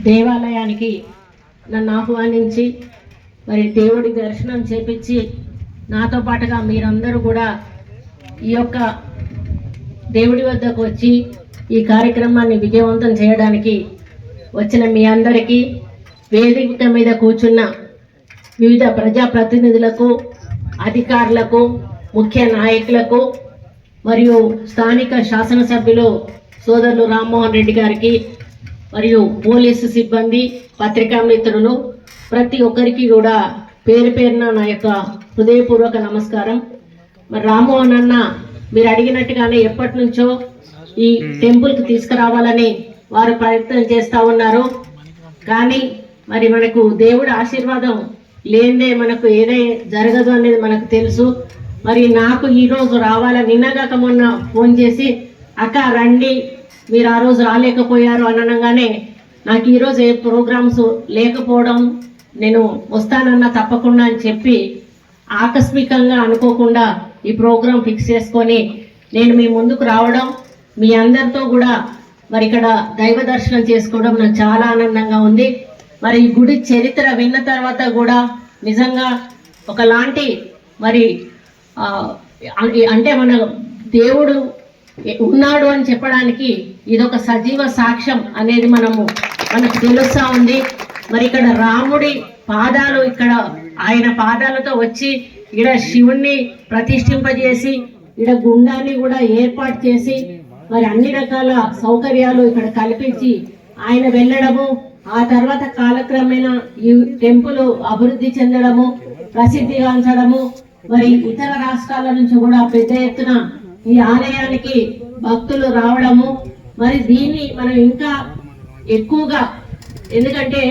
దేవాలయానికి నన్ను ఆహ్వానించి మరి దేవుడి దర్శనం చేపించి నాతో పాటుగా మీరందరూ కూడా ఈ యొక్క దేవుడి వద్దకు వచ్చి ఈ కార్యక్రమాన్ని విజయవంతం చేయడానికి వచ్చిన మీ అందరికీ వేదిక మీద కూర్చున్న వివిధ ప్రజాప్రతినిధులకు అధికారులకు ముఖ్య నాయకులకు మరియు స్థానిక శాసనసభ్యులు సోదరులు రామ్మోహన్ రెడ్డి గారికి మరియు పోలీసు సిబ్బంది పత్రికా మిత్రులు ప్రతి ఒక్కరికి కూడా పేరు పేరున నా యొక్క హృదయపూర్వక నమస్కారం. మరి రామ్మోహన్ అన్న మీరు అడిగినట్టుగానే ఎప్పటి నుంచో ఈ టెంపుల్కి తీసుకురావాలని వారు ప్రయత్నం చేస్తూ ఉన్నారు. కానీ మరి మనకు దేవుడి ఆశీర్వాదం లేనిదే మనకు ఏదై జరగదు అనేది మనకు తెలుసు. మరి నాకు ఈరోజు రోజు రావాలని నిన్నగాక మొన్న ఫోన్ చేసి అక్క రండి మీరు ఆ రోజు రాలేకపోయారు అనగానే నాకు ఈరోజు ఏ ప్రోగ్రామ్స్ లేకపోవడం నేను వస్తానన్నా తప్పకుండా అని చెప్పి ఆకస్మికంగా అనుకోకుండా ఈ ప్రోగ్రాం ఫిక్స్ చేసుకొని నేను మీ ముందుకు రావడం మీ అందరితో కూడా మరి ఇక్కడ దైవ దర్శనం చేసుకోవడం నాకు చాలా ఆనందంగా ఉంది. మరి ఈ గుడి చరిత్ర విన్న తర్వాత కూడా నిజంగా ఒకలాంటి మరి ఆ, అంటే మన దేవుడు ఉన్నాడు అని చెప్పడానికి ఇదొక సజీవ సాక్ష్యం అనేది మనము మనకు తెలుస్తా ఉంది. మరి ఇక్కడ రాముడి పాదాలు ఇక్కడ ఆయన పాదాలతో వచ్చి ఇక్కడ శివుణ్ణి ప్రతిష్ఠింపజేసి ఇక్కడ గుండాన్ని కూడా ఏర్పాటు చేసి మరి అన్ని రకాల సౌకర్యాలు ఇక్కడ కల్పించి ఆయన వెళ్ళడము ఆ తర్వాత కాలక్రమేణా ఈ టెంపుల్ అభివృద్ధి చెందడము ప్రసిద్ధిగాంచడము మరి ఇతర రాష్ట్రాల నుంచి కూడా పెద్ద ఎత్తున ఈ ఆలయానికి భక్తులు రావడము. మరి దీన్ని మనం ఇంకా ఎక్కువగా ఎందుకంటే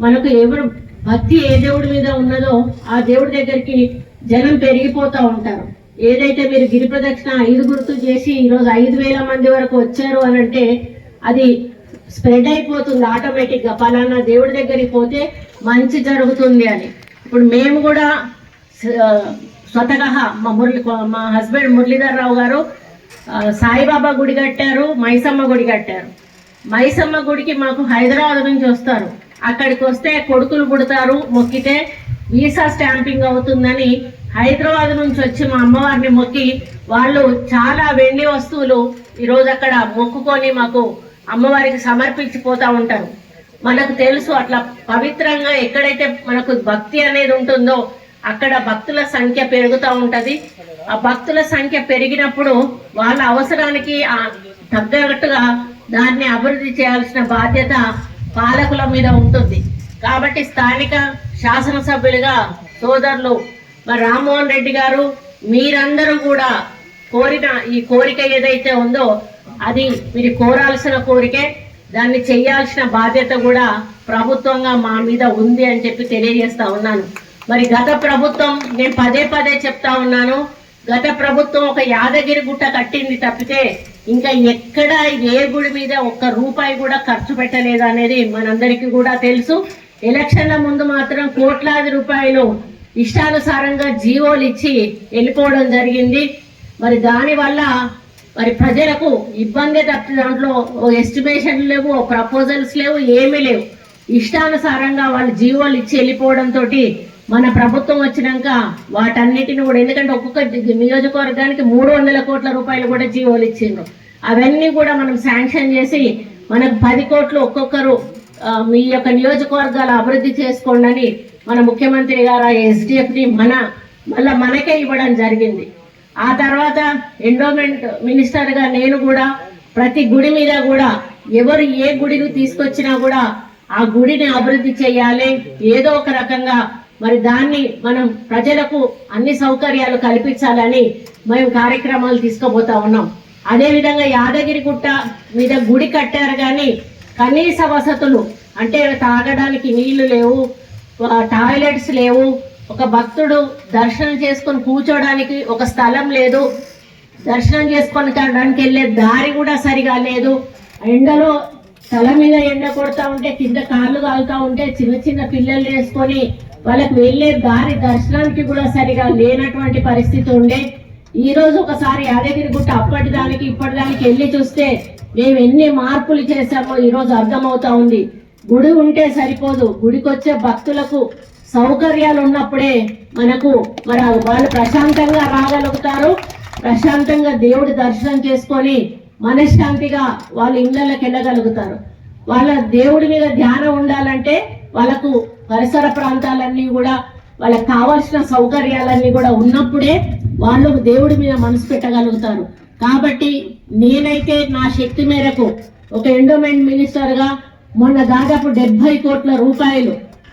మనకు ఎవరు భక్తి ఏ దేవుడి మీద ఉన్నదో ఆ దేవుడి దగ్గరికి జనం పెరిగిపోతూ ఉంటారు. ఏదైతే మీరు గిరి ప్రదక్షిణ ఐదు గుర్తు చేసి ఈరోజు ఐదు వేల మంది వరకు వచ్చారు అని అంటే అది స్ప్రెడ్ అయిపోతుంది ఆటోమేటిక్గా. ఫలానా దేవుడి దగ్గరికి పోతే మంచి జరుగుతుంది అని. ఇప్పుడు మేము కూడా స్వతగా మా మురళి మా హస్బెండ్ మురళీధర్ రావు గారు సాయిబాబా గుడి కట్టారు మైసమ్మ గుడి కట్టారు. మైసమ్మ గుడికి మాకు హైదరాబాద్ నుంచి వస్తారు. అక్కడికి వస్తే కొడుకులు పుడతారు మొక్కితే వీసా స్టాంపింగ్ అవుతుందని హైదరాబాద్ నుంచి వచ్చి మా అమ్మవారిని మొక్కి వాళ్ళు చాలా వెండి వస్తువులు ఈరోజు అక్కడ మొక్కుకొని మాకు అమ్మవారికి సమర్పించిపోతూ ఉంటారు. మనకు తెలుసు అట్లా పవిత్రంగా ఎక్కడైతే మనకు భక్తి అనేది ఉంటుందో అక్కడ భక్తుల సంఖ్య పెరుగుతూ ఉంటుంది. ఆ భక్తుల సంఖ్య పెరిగినప్పుడు వాళ్ళ అవసరానికి ఆ తగ్గట్టుగా దాన్ని అభివృద్ధి చేయాల్సిన బాధ్యత పాలకుల మీద ఉంటుంది. కాబట్టి స్థానిక శాసనసభ్యులుగా సోదరులు మరి రామ్మోహన్ రెడ్డి గారు మీరందరూ కూడా కోరిన ఈ కోరిక ఏదైతే ఉందో అది మీరు కోరాల్సిన కోరికే దాన్ని చేయాల్సిన బాధ్యత కూడా ప్రభుత్వంగా మా మీద ఉంది అని చెప్పి తెలియజేస్తా ఉన్నాను. మరి గత ప్రభుత్వం నేను పదే పదే చెప్తా ఉన్నాను. గత ప్రభుత్వం ఒక యాదగిరి గుట్ట కట్టింది తప్పితే ఇంకా ఎక్కడ ఏ గుడి మీద ఒక్క రూపాయి కూడా ఖర్చు పెట్టలేదు అనేది మనందరికీ కూడా తెలుసు. ఎలక్షన్ల ముందు మాత్రం కోట్లాది రూపాయలు ఇష్టానుసారంగా జీవోలు ఇచ్చి వెళ్ళిపోవడం జరిగింది. మరి దానివల్ల మరి ప్రజలకు ఇబ్బంది తప్పి దాంట్లో ఓ ఎస్టిమేషన్ లేవు ఓ ప్రపోజల్స్ లేవు ఏమీ లేవు. ఇష్టానుసారంగా వాళ్ళు జీవోలు ఇచ్చి వెళ్ళిపోవడంతో మన ప్రభుత్వం వచ్చినాక వాటన్నిటిని కూడా ఎందుకంటే ఒక్కొక్క నియోజకవర్గానికి మూడు వందల కోట్ల రూపాయలు కూడా జీవోలు ఇచ్చిండ్రు. అవన్నీ కూడా మనం శాంక్షన్ చేసి మనకు పది కోట్లు ఒక్కొక్కరు మీ యొక్క నియోజకవర్గాల అభివృద్ధి చేసుకోండి అని మన ముఖ్యమంత్రి గారు ఆ ఎస్డిఎఫ్ని మన మళ్ళా మనకే ఇవ్వడం జరిగింది. ఆ తర్వాత ఎండోమెంట్ మినిస్టర్గా నేను కూడా ప్రతి గుడి మీద కూడా ఎవరు ఏ గుడిని తీసుకొచ్చినా కూడా ఆ గుడిని అభివృద్ధి చేయాలి. ఏదో ఒక రకంగా మరి దాన్ని మనం ప్రజలకు అన్ని సౌకర్యాలు కల్పించాలని మేము కార్యక్రమాలు తీసుకుపోతా ఉన్నాం. అదే విధంగా యాదగిరి గుట్ట మీద గుడి కట్టారు కానీ కనీస వసతులు అంటే తాగడానికి నీళ్ళు లేవు టాయిలెట్స్ లేవు ఒక భక్తుడు దర్శనం చేసుకొని కూర్చోడానికి ఒక స్థలం లేదు దర్శనం చేసుకొని దానికి వెళ్ళే దారి కూడా సరిగా లేదు. ఎండలో తల మీద ఎండ కొడతా ఉంటే కింద కాళ్ళు కాలుతా ఉంటే చిన్న చిన్న పిల్లలు వేసుకొని వాళ్ళకి వెళ్ళే దారి దర్శనానికి కూడా సరిగా లేనటువంటి పరిస్థితి ఉండే. ఈ రోజు ఒకసారి యాదగిరి గుట్ట అప్పటి దానికి ఇప్పటి దానికి వెళ్ళి చూస్తే మేము ఎన్ని మార్పులు చేశామో ఈ రోజు అర్థమవుతా ఉంది. గుడి ఉంటే సరిపోదు. గుడికి వచ్చే భక్తులకు సౌకర్యాలు ఉన్నప్పుడే మనకు మరి వాళ్ళు ప్రశాంతంగా రాగలుగుతారు. ప్రశాంతంగా దేవుడి దర్శనం చేసుకొని మనశ్శాంతిగా వాళ్ళ ఇళ్ళకి వెళ్ళగలుగుతారు. వాళ్ళ దేవుడి మీద ధ్యానం ఉండాలంటే వాళ్ళకు పరిసర ప్రాంతాలన్నీ కూడా వాళ్ళకి కావాల్సిన సౌకర్యాలన్నీ కూడా ఉన్నప్పుడే వాళ్ళు దేవుడి మీద మనసు పెట్టగలుగుతారు. కాబట్టి నేనైతే నా శక్తి మేరకు ఒక ఎండోమెంట్ మినిస్టర్గా మొన్న దాదాపు డెబ్బై కోట్ల రూపాయలు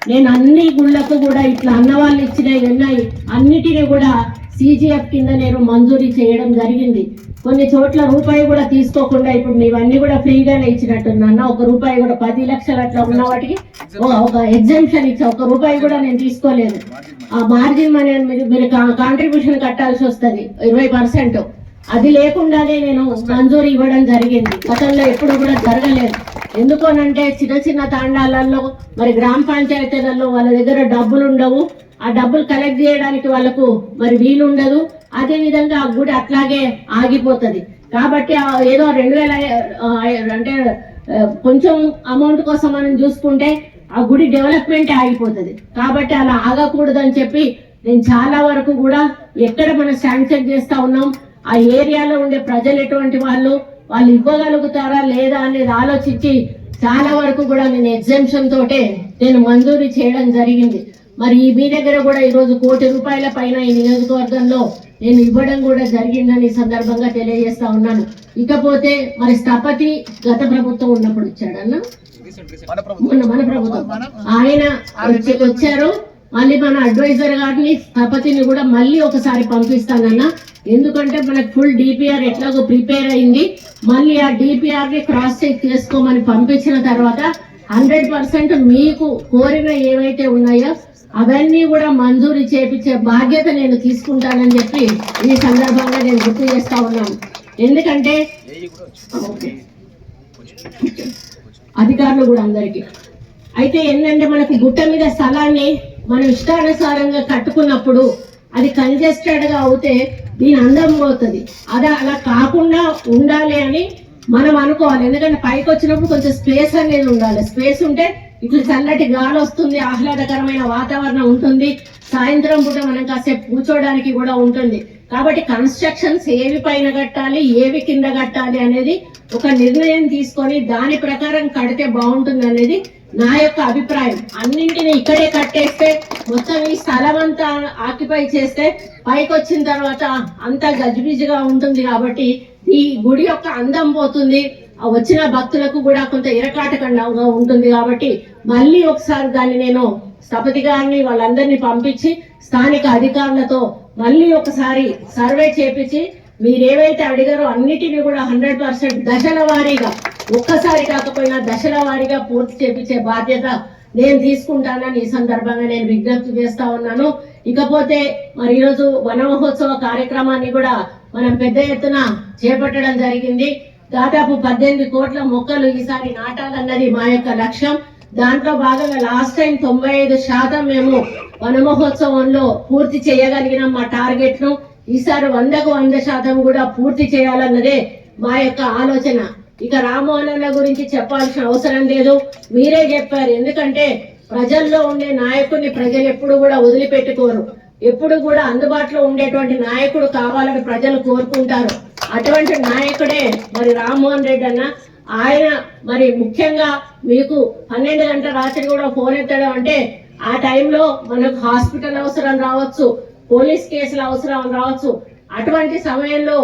నేను అన్ని గుళ్ళకు కూడా ఇట్లా అన్నవాళ్ళు ఇచ్చినవి ఉన్నాయి అన్నిటినీ కూడా సీజీఎఫ్ కింద నేను మంజూరీ చేయడం జరిగింది. కొన్ని చోట్ల రూపాయి కూడా తీసుకోకుండా ఇప్పుడు నీవన్నీ కూడా ఫ్రీగానే ఇచ్చినట్టున్నా. ఒక రూపాయి కూడా పది లక్షలు అట్లా ఉన్న వాటికి ఒక ఎగ్జామ్షన్ ఇచ్చా. ఒక రూపాయి కూడా నేను తీసుకోలేదు. ఆ మార్జిన్ మనీ అని మీరు మీరు కాంట్రిబ్యూషన్ కట్టాల్సి వస్తుంది ఇరవై పర్సెంట్ అది లేకుండానే నేను మంజూరు ఇవ్వడం జరిగింది. గతంలో ఎప్పుడు కూడా జరగలేదు. ఎందుకోనంటే చిన్న చిన్న తాండాలలో మరి గ్రామ పంచాయతీలలో వాళ్ళ దగ్గర డబ్బులు ఉండవు. ఆ డబ్బులు కలెక్ట్ చేయడానికి వాళ్ళకు మరి వీలు ఉండదు అదే విధంగా ఆ గుడి అట్లాగే ఆగిపోతుంది. కాబట్టి ఏదో రెండు వేల అంటే కొంచెం అమౌంట్ కోసం మనం చూసుకుంటే ఆ గుడి డెవలప్మెంట్ ఆగిపోతుంది. కాబట్టి అలా ఆగకూడదని చెప్పి నేను చాలా వరకు కూడా ఎక్కడ మనం శాంక్షన్ చేస్తా ఉన్నాం. ఆ ఏరియాలో ఉండే ప్రజలు ఎటువంటి వాళ్ళు వాళ్ళు ఇవ్వగలుగుతారా లేదా అనేది ఆలోచించి చాలా వరకు కూడా నేను ఎగ్జామ్షన్ తోటే నేను మంజూరు చేయడం జరిగింది. మరి మీ దగ్గర కూడా ఈరోజు కోటి రూపాయల పైన ఈ నియోజకవర్గంలో నేను ఇవ్వడం కూడా జరిగిందని ఈ సందర్భంగా తెలియజేస్తా ఉన్నాను. ఇకపోతే మరి స్థపతి గత ప్రభుత్వం ఉన్నప్పుడు ఇచ్చాడన్నా మొన్న మన ప్రభుత్వం. ఆయన వచ్చి- వచ్చారు. మళ్ళీ మన అడ్వైజర్ గారిని స్థపతిని కూడా మళ్ళీ ఒకసారి పంపిస్తానన్న. ఎందుకంటే మనకు ఫుల్ డిపిఆర్ ఎట్లాగో ప్రిపేర్ అయింది. మళ్ళీ ఆ డిపిఆర్ని క్రాస్ చెక్ చేసుకోమని పంపించిన తర్వాత హండ్రెడ్ పర్సెంట్ మీకు కోరిన ఏవైతే ఉన్నాయో అవన్నీ కూడా మంజూరు చేపించే బాధ్యత నేను తీసుకుంటానని చెప్పి ఈ సందర్భంగా నేను గుర్తు చేస్తా ఉన్నాను. ఎందుకంటే అధికారులు కూడా అందరికీ. అయితే ఏంటంటే మనకు గుట్ట మీద స్థలాన్ని మనం ఇష్టానుసారంగా కట్టుకున్నప్పుడు అది కంజెస్టెడ్గా అవుతే దీని అందం పోతుంది. అది అలా కాకుండా ఉండాలి అని మనం అనుకోవాలి. ఎందుకంటే పైకి వచ్చినప్పుడు కొంచెం స్పేస్ అనేది ఉండాలి. స్పేస్ ఉంటే ఇట్లా చల్లటి గాలి వస్తుంది ఆహ్లాదకరమైన వాతావరణం ఉంటుంది. సాయంత్రం పూట మనం కాసేపు కూర్చోవడానికి కూడా ఉంటుంది. కాబట్టి కన్స్ట్రక్షన్స్ ఏవి పైన కట్టాలి ఏవి కింద కట్టాలి అనేది ఒక నిర్ణయం తీసుకొని దాని ప్రకారం కడితే బాగుంటుంది అనేది నా యొక్క అభిప్రాయం. అన్నింటిని ఇక్కడే కట్టేస్తే మొత్తం ఈ స్థలం అంతా ఆక్యుపై చేస్తే పైకి వచ్చిన తర్వాత అంతా గజిబిజిగా ఉంటుంది కాబట్టి ఈ గుడి యొక్క అందం పోతుంది. వచ్చిన భక్తులకు కూడా కొంత ఇరకాటకంగా ఉంటుంది కాబట్టి మళ్ళీ ఒకసారి దాన్ని నేను స్థపతి గారిని వాళ్ళందరినీ పంపించి స్థానిక అధికారులతో మళ్ళీ ఒకసారి సర్వే చేపించి మీరు ఏవైతే అడిగారో అన్నిటినీ కూడా హండ్రెడ్ పర్సెంట్ దశల వారీగా ఒక్కసారి కాకపోయినా దశల వారీగా పూర్తి చేపించే బాధ్యత నేను తీసుకుంటానని ఈ సందర్భంగా నేను విజ్ఞప్తి చేస్తా ఉన్నాను. ఇకపోతే మరి ఈరోజు వన మహోత్సవ కార్యక్రమాన్ని కూడా మనం పెద్ద ఎత్తున చేపట్టడం జరిగింది. దాదాపు పద్దెనిమిది కోట్ల మొక్కలు ఈసారి నాటాలన్నది మా యొక్క లక్ష్యం. దాంట్లో భాగంగా లాస్ట్ టైం తొంభై ఐదు శాతం మేము వన మహోత్సవంలో పూర్తి చేయగలిగినాం మా టార్గెట్ను. ఈసారి వందకు వంద శాతం కూడా పూర్తి చేయాలన్నదే మా యొక్క ఆలోచన. ఇక రామ్మోహన్ గురించి చెప్పాల్సిన అవసరం లేదు. మీరే చెప్పారు. ఎందుకంటే ప్రజల్లో ఉండే నాయకుడిని ప్రజలు ఎప్పుడు కూడా వదిలిపెట్టుకోరు. ఎప్పుడు కూడా అందుబాటులో ఉండేటువంటి నాయకుడు కావాలని ప్రజలు కోరుకుంటారు. అటువంటి నాయకుడే మరి రామ్మోహన్ రెడ్డి అన్న. ఆయన మరి ముఖ్యంగా మీకు పన్నెండు గంటల రాత్రి కూడా ఫోన్ ఎత్తడం అంటే ఆ టైంలో మనకు హాస్పిటల్ అవసరం రావచ్చు పోలీస్ కేసులు అవసరం రావచ్చు. అటువంటి సమయంలో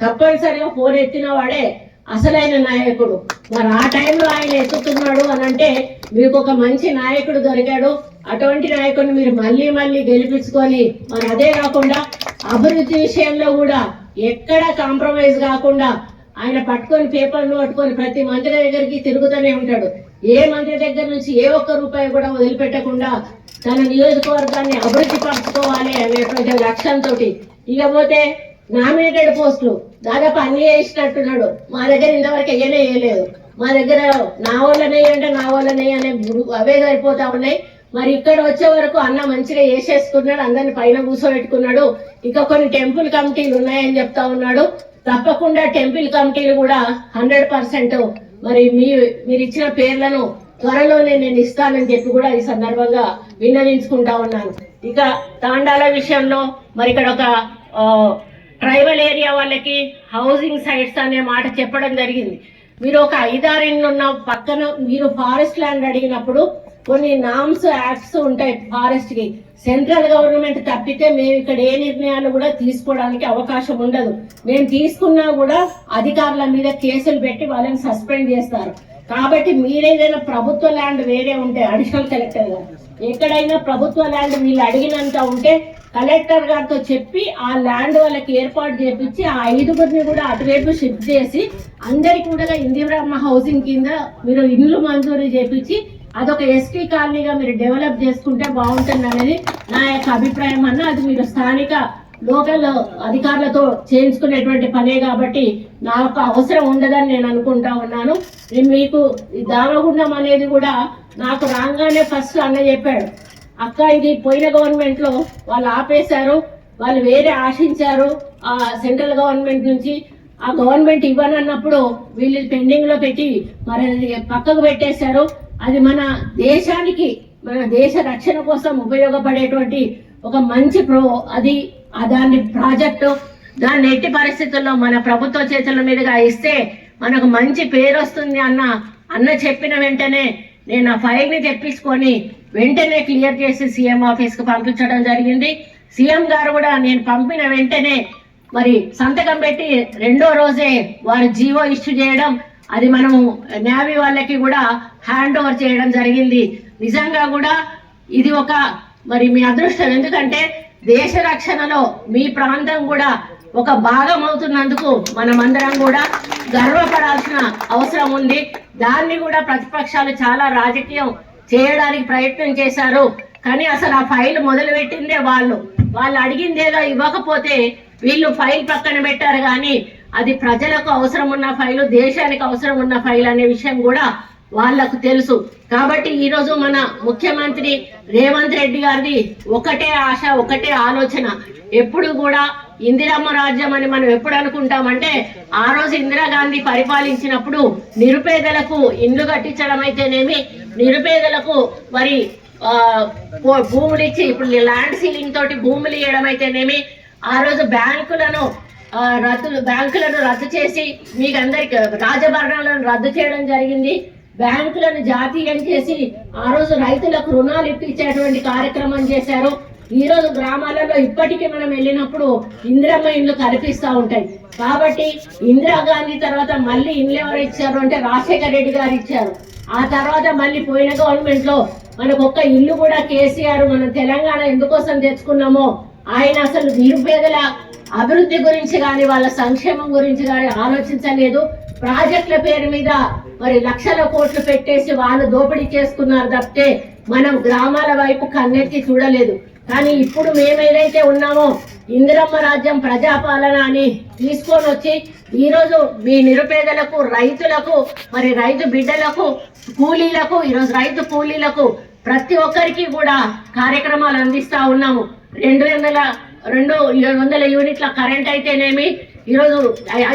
తప్పనిసరిగా ఫోన్ ఎత్తిన వాడే అసలైన నాయకుడు. మరి ఆ టైంలో ఆయన ఎత్తుతున్నాడు అని అంటే మీకు ఒక మంచి నాయకుడు దొరికాడు. అటువంటి నాయకుడిని మీరు మళ్ళీ మళ్ళీ గెలిపించుకొని మరి అదే కాకుండా అభివృద్ధి విషయంలో కూడా ఎక్కడ కాంప్రమైజ్ కాకుండా ఆయన పట్టుకొని పేపర్లు పట్టుకొని ప్రతి మంత్రి దగ్గరికి తిరుగుతూనే ఉంటాడు. ఏ మంత్రి దగ్గర నుంచి ఏ ఒక్క రూపాయి కూడా వదిలిపెట్టకుండా తన నియోజకవర్గాన్ని అభివృద్ధి పరచుకోవాలి అనేటువంటి లక్ష్యంతో ఇకపోతే నామినేటెడ్ పోస్టులు దాదాపు అన్ని వేసినట్టున్నాడు. మా దగ్గర ఇంతవరకు వేయనే వేయలేదు. మా దగ్గర నా వాళ్ళనే అంటే నా వాళ్ళనే అనే అవే సరిపోతా ఉన్నాయి. మరి ఇక్కడ వచ్చే వరకు అన్న మంచిగా వేసేసుకున్నాడు అందరిని పైన కూర్చోబెట్టుకున్నాడు ఇంకా కొన్ని టెంపుల్ కమిటీలు ఉన్నాయని చెప్తా ఉన్నాడు. తప్పకుండా టెంపుల్ కమిటీలు కూడా హండ్రెడ్ పర్సెంట్ మరి మీ మీరు ఇచ్చిన పేర్లను త్వరలోనే నేను ఇస్తానని చెప్పి కూడా ఈ సందర్భంగా విన్నవించుకుంటా ఉన్నాను. ఇక తాండాల విషయంలో మరి ఇక్కడ ఒక ట్రైబల్ ఏరియా వాళ్ళకి హౌసింగ్ సైట్స్ అనే మాట చెప్పడం జరిగింది. మీరు ఒక ఐదారిండ్లు ఉన్న పక్కన మీరు ఫారెస్ట్ ల్యాండ్ అడిగినప్పుడు కొన్ని నామ్స్ యాక్ట్స్ ఉంటాయి ఫారెస్ట్కి. సెంట్రల్ గవర్నమెంట్ తప్పితే మేము ఇక్కడ ఏ నిర్ణయాలు కూడా తీసుకోవడానికి అవకాశం ఉండదు. మేము తీసుకున్నా కూడా అధికారుల మీద కేసులు పెట్టి వాళ్ళని సస్పెండ్ చేస్తారు. కాబట్టి మీరేదైనా ప్రభుత్వ ల్యాండ్ వేరే ఉంటే అడిషనల్ కలెక్టర్ గారు ఎక్కడైనా ప్రభుత్వ ల్యాండ్ వీళ్ళు అడిగినంత ఉంటే కలెక్టర్ గారితో చెప్పి ఆ ల్యాండ్ వాళ్ళకి ఏర్పాటు చేపించి ఆ ఐదుగురిని కూడా అటువైపు షిఫ్ట్ చేసి అందరికి కూడా ఇందిరామ్మ హౌసింగ్ కింద మీరు ఇల్లు మంజూరు చేపించి అదొక ఎస్టీ కాలనీగా మీరు డెవలప్ చేసుకుంటే బాగుంటుంది అనేది నా యొక్క అభిప్రాయం అన్న. అది మీరు స్థానిక లోకల్ అధికారులతో చేయించుకునేటువంటి పనే కాబట్టి నాకు అవసరం ఉండదని నేను అనుకుంటా ఉన్నాను. మీకు ఈ అనేది కూడా నాకు రాగానే ఫస్ట్ అన్న చెప్పాడు. అక్క ఇది పోయిన గవర్నమెంట్లో వాళ్ళు ఆపేశారు వాళ్ళు వేరే ఆశించారు ఆ సెంట్రల్ గవర్నమెంట్ నుంచి. ఆ గవర్నమెంట్ ఇవ్వనన్నప్పుడు వీళ్ళు పెండింగ్లో పెట్టి మరి పక్కకు పెట్టేశారు. అది మన దేశానికి మన దేశ రక్షణ కోసం ఉపయోగపడేటువంటి ఒక మంచి ప్రో అది దాన్ని దాని ప్రాజెక్టు దాన్ని ఎట్టి పరిస్థితుల్లో మన ప్రభుత్వ చేతుల మీదుగా ఇస్తే మనకు మంచి పేరు వస్తుంది అన్న అన్న చెప్పిన వెంటనే నేను ఆ ఫైల్ని తెప్పించుకొని వెంటనే క్లియర్ చేసి సీఎం ఆఫీస్కి పంపించడం జరిగింది. సీఎం గారు కూడా నేను పంపిన వెంటనే మరి సంతకం పెట్టి రెండో రోజే వారు జీవో ఇష్యూ చేయడం అది మనము నేవీ వాళ్ళకి కూడా హ్యాండ్ ఓవర్ చేయడం జరిగింది. నిజంగా కూడా ఇది ఒక మరి మీ అదృష్టం. ఎందుకంటే దేశ రక్షణలో మీ ప్రాంతం కూడా ఒక భాగం అవుతున్నందుకు మనమందరం కూడా గర్వపడాల్సిన అవసరం ఉంది. దాన్ని కూడా ప్రతిపక్షాలు చాలా రాజకీయం చేయడానికి ప్రయత్నం చేశారు. కానీ అసలు ఆ ఫైల్ మొదలు పెట్టిందే వాళ్ళు. వాళ్ళు అడిగిందేదో ఇవ్వకపోతే వీళ్ళు ఫైల్ పక్కన పెట్టారు కానీ అది ప్రజలకు అవసరం ఉన్న ఫైలు దేశానికి అవసరం ఉన్న ఫైల్ అనే విషయం కూడా వాళ్ళకు తెలుసు. కాబట్టి ఈరోజు మన ముఖ్యమంత్రి రేవంత్ రెడ్డి గారిది ఒకటే ఆశ ఒకటే ఆలోచన. ఎప్పుడు కూడా ఇందిరమ్మ రాజ్యం అని మనం ఎప్పుడు అనుకుంటామంటే ఆ రోజు ఇందిరాగాంధీ పరిపాలించినప్పుడు నిరుపేదలకు ఇండ్లు కట్టించడం అయితేనేమి నిరుపేదలకు మరి భూములు ఇచ్చి ఇప్పుడు ల్యాండ్ సీలింగ్ తోటి భూములు ఇవ్వడం అయితేనేమి ఆ రోజు బ్యాంకులను రద్దు బ్యాంకులను రద్దు చేసి మీకు అందరికి రాజభరణాలను రద్దు చేయడం జరిగింది. బ్యాంకులను జాతీయం చేసి ఆ రోజు రైతులకు రుణాలు ఇప్పించేటువంటి కార్యక్రమం చేశారు. ఈ రోజు గ్రామాలలో ఇప్పటికీ మనం వెళ్ళినప్పుడు ఇందిరమ్మ ఇండ్లు కనిపిస్తూ ఉంటాయి. కాబట్టి ఇందిరాగాంధీ తర్వాత మళ్ళీ ఇండ్లు ఎవరు ఇచ్చారు అంటే రాజశేఖర రెడ్డి గారు ఇచ్చారు. ఆ తర్వాత మళ్ళీ పోయిన గవర్నమెంట్లో మనకు ఒక్క ఇల్లు కూడా కేసీఆర్ మనం తెలంగాణ ఎందుకోసం తెచ్చుకున్నామో ఆయన అసలు నిరుపేదల అభివృద్ధి గురించి కానీ వాళ్ళ సంక్షేమం గురించి కానీ ఆలోచించలేదు. ప్రాజెక్టుల పేరు మీద మరి లక్షల కోట్లు పెట్టేసి వాళ్ళు దోపిడీ చేసుకున్నారు తప్పితే మనం గ్రామాల వైపు కన్నెత్తి చూడలేదు. కానీ ఇప్పుడు మేము ఏదైతే ఉన్నామో ఇందిరమ్మ రాజ్యం ప్రజాపాలన అని తీసుకొని వచ్చి ఈరోజు మీ నిరుపేదలకు రైతులకు మరి రైతు బిడ్డలకు కూలీలకు ఈరోజు రైతు కూలీలకు ప్రతి ఒక్కరికి కూడా కార్యక్రమాలు అందిస్తూ ఉన్నాము. రెండు వందల రెండు ఏడు వందల యూనిట్ల కరెంట్ అయితేనేమి ఈరోజు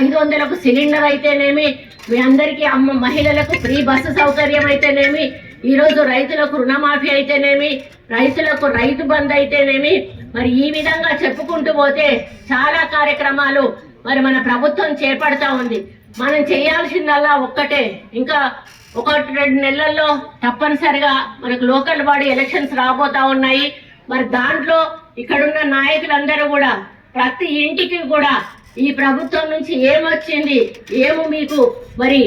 ఐదు వందలకు సిలిండర్ అయితేనేమి మీ అందరికీ అమ్మ మహిళలకు ఫ్రీ బస్సు సౌకర్యం అయితేనేమి ఈరోజు రైతులకు రుణమాఫీ అయితేనేమి రైతులకు రైతు బంద్ అయితేనేమి మరి ఈ విధంగా చెప్పుకుంటూ పోతే చాలా కార్యక్రమాలు మరి మన ప్రభుత్వం చేపడతా ఉంది. మనం చేయాల్సిందల్లా ఒక్కటే. ఇంకా ఒకటి రెండు నెలల్లో తప్పనిసరిగా మనకు లోకల్ బాడీ ఎలక్షన్స్ రాబోతా ఉన్నాయి. మరి దాంట్లో ఇక్కడున్న నాయకులందరూ కూడా ప్రతి ఇంటికి కూడా ఈ ప్రభుత్వం నుంచి ఏమొచ్చింది ఏమో మీకు మరి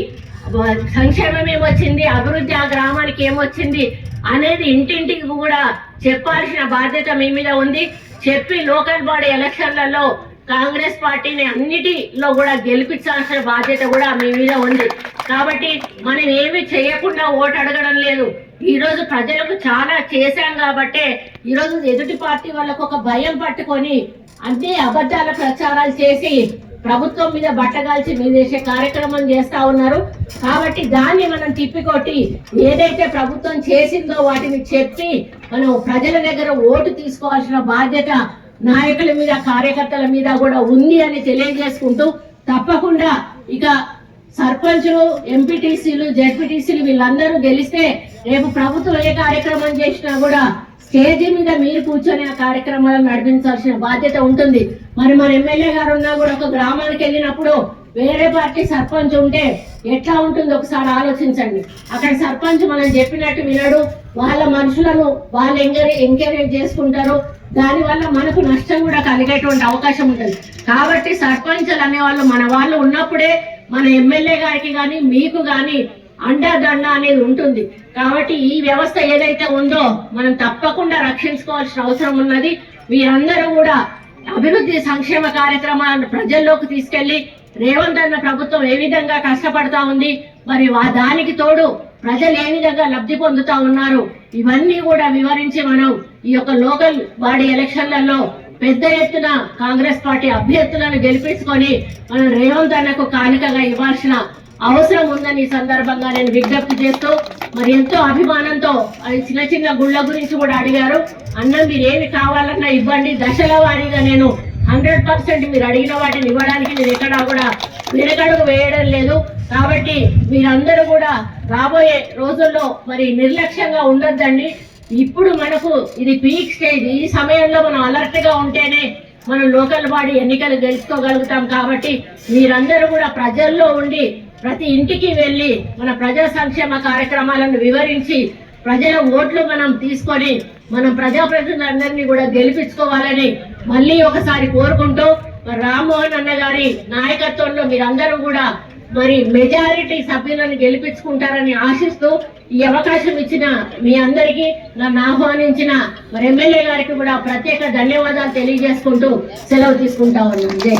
సంక్షేమం ఏమొచ్చింది అభివృద్ధి ఆ గ్రామానికి ఏమొచ్చింది అనేది ఇంటింటికి కూడా చెప్పాల్సిన బాధ్యత మీ మీద ఉంది. చెప్పి లోకల్ బాడీ ఎలక్షన్లలో కాంగ్రెస్ పార్టీని అన్నిటిలో కూడా గెలిపించాల్సిన బాధ్యత కూడా మీ మీద ఉంది. కాబట్టి మనం ఏమి చేయకుండా ఓటు అడగడం లేదు. ఈరోజు ప్రజలకు చాలా చేశాం కాబట్టే ఈరోజు ఎదుటి పార్టీ వాళ్ళకు ఒక భయం పట్టుకొని అన్ని అబద్ధాల ప్రచారాలు చేసి ప్రభుత్వం మీద బట్టగాల్చి మీదేసే కార్యక్రమం చేస్తా ఉన్నారు. కాబట్టి దాన్ని మనం తిప్పికొట్టి ఏదైతే ప్రభుత్వం చేసిందో వాటిని చెప్పి మనం ప్రజల దగ్గర ఓటు తీసుకోవాల్సిన బాధ్యత నాయకుల మీద కార్యకర్తల మీద కూడా ఉంది అని తెలియజేసుకుంటూ తప్పకుండా ఇక సర్పంచులు ఎంపీటీసీలు జెడ్పీటీసీలు వీళ్ళందరూ గెలిస్తే రేపు ప్రభుత్వం ఏ కార్యక్రమం చేసినా కూడా స్టేజీ మీద మీరు కూర్చొని ఆ కార్యక్రమాలను నడిపించాల్సిన బాధ్యత ఉంటుంది. మరి మన ఎమ్మెల్యే గారు ఉన్నా కూడా ఒక గ్రామానికి వెళ్ళినప్పుడు వేరే పార్టీ సర్పంచ్ ఉంటే ఎట్లా ఉంటుందో ఒకసారి ఆలోచించండి. అక్కడ సర్పంచ్ మనం చెప్పినట్టు వినడు. వాళ్ళ మనుషులను వాళ్ళు ఎంకరేజ్ ఎంకరేజ్ చేసుకుంటారు. దానివల్ల మనకు నష్టం కూడా కలిగేటువంటి అవకాశం ఉంటుంది. కాబట్టి సర్పంచ్లు అనేవాళ్ళు మన వాళ్ళు ఉన్నప్పుడే మన ఎమ్మెల్యే గారికి కానీ మీకు కానీ అండదండ అనేది ఉంటుంది. కాబట్టి ఈ వ్యవస్థ ఏదైతే ఉందో మనం తప్పకుండా రక్షించుకోవాల్సిన అవసరం ఉన్నది. మీరందరూ కూడా అభివృద్ధి సంక్షేమ కార్యక్రమాలను ప్రజల్లోకి తీసుకెళ్ళి రేవంత్ అన్న ప్రభుత్వం ఏ విధంగా కష్టపడతా ఉంది మరి దానికి తోడు ప్రజలు ఏ విధంగా లబ్ధి పొందుతా ఉన్నారు ఇవన్నీ కూడా వివరించి మనం ఈ యొక్క లోకల్ బాడీ ఎలక్షన్లలో పెద్ద ఎత్తున కాంగ్రెస్ పార్టీ అభ్యర్థులను గెలిపించుకొని మనం రేవంత్ అన్నకు కానుకగా ఇవ్వాల్సిన అవసరం ఉందని ఈ సందర్భంగా నేను విజ్ఞప్తి చేస్తూ మరి ఎంతో అభిమానంతో అది చిన్న చిన్న గుళ్ళ గురించి కూడా అడిగారు. అన్న మీరు ఏమి కావాలన్నా ఇవ్వండి. దశల వారీగా నేను హండ్రెడ్ పర్సెంట్ మీరు అడిగిన వాటిని ఇవ్వడానికి నేను ఎక్కడా కూడా వెనకడుగు వేయడం లేదు. కాబట్టి మీరందరూ కూడా రాబోయే రోజుల్లో మరి నిర్లక్ష్యంగా ఉండొద్దండి. ఇప్పుడు మనకు ఇది పీక్ స్టేజ్. ఈ సమయంలో మనం అలర్ట్గా ఉంటేనే మనం లోకల్ బాడీ ఎన్నికలు గెలుచుకోగలుగుతాం కాబట్టి మీరందరూ కూడా ప్రజల్లో ఉండి ప్రతి ఇంటికి వెళ్ళి మన ప్రజా సంక్షేమ కార్యక్రమాలను వివరించి ప్రజల ఓట్లు మనం తీసుకొని మనం ప్రజాప్రతినిధులందరినీ కూడా గెలిపించుకోవాలని మళ్ళీ ఒకసారి కోరుకుంటూ మరి రామ్మోహన్ అన్న గారి నాయకత్వంలో మీరందరూ కూడా మరి మెజారిటీ సభ్యులను గెలిపించుకుంటారని ఆశిస్తూ ఈ అవకాశం ఇచ్చిన మీ అందరికీ నన్ను ఆహ్వానించిన మరి ఎమ్మెల్యే గారికి కూడా ప్రత్యేక ధన్యవాదాలు తెలియజేసుకుంటూ సెలవు తీసుకుంటా ఉన్నాను. జై